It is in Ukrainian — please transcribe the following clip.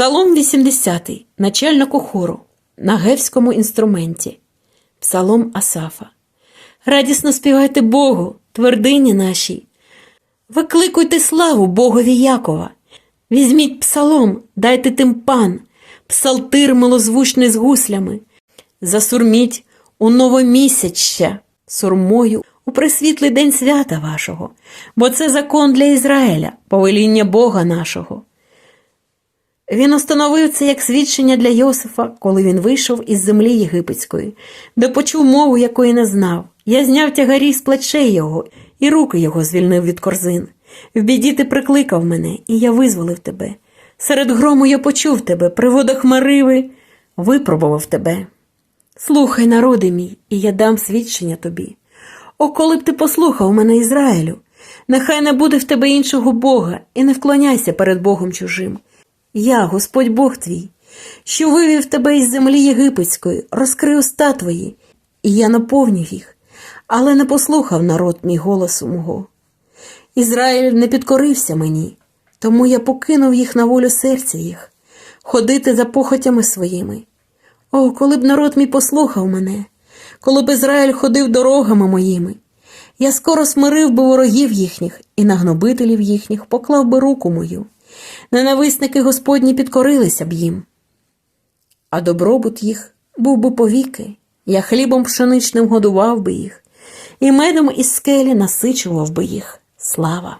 Псалом 80, начальнику хору, на гевському інструменті. Псалом Асафа. Радісно співайте Богу, твердині нашій. Викликуйте славу Богові Якова. Візьміть псалом, дайте тимпан, псалтир милозвучний з гуслями. Засурміть у новомісячща сурмою у присвітлий день свята вашого, бо це закон для Ізраїля, повеління Бога нашого. Він установив це як свідчення для Йосифа, коли він вийшов із землі єгипетської, де почув мову, якої не знав. Я зняв тягарі з плечей його, і руки його звільнив від корзин. В біді ти прикликав мене, і я визволив тебе. Серед грому я почув тебе, при водах Мариви випробував тебе. Слухай, народи мій, і я дам свідчення тобі. О, коли б ти послухав мене, Ізраїлю, нехай не буде в тебе іншого Бога, і не вклоняйся перед Богом чужим. Я, Господь Бог твій, що вивів тебе із землі єгипетської, розкрив уста твої, і я наповнив їх, але не послухав народ мій голосу мого. Ізраїль не підкорився мені, тому я покинув їх на волю серця їх, ходити за похотями своїми. О, коли б народ мій послухав мене, коли б Ізраїль ходив дорогами моїми, я скоро смирив би ворогів їхніх і на гнобителів їхніх поклав би руку мою. Ненависники Господні підкорилися б їм. А добробут їх був би повіки, я хлібом пшеничним годував би їх, і медом із скелі насичував би їх. Слава!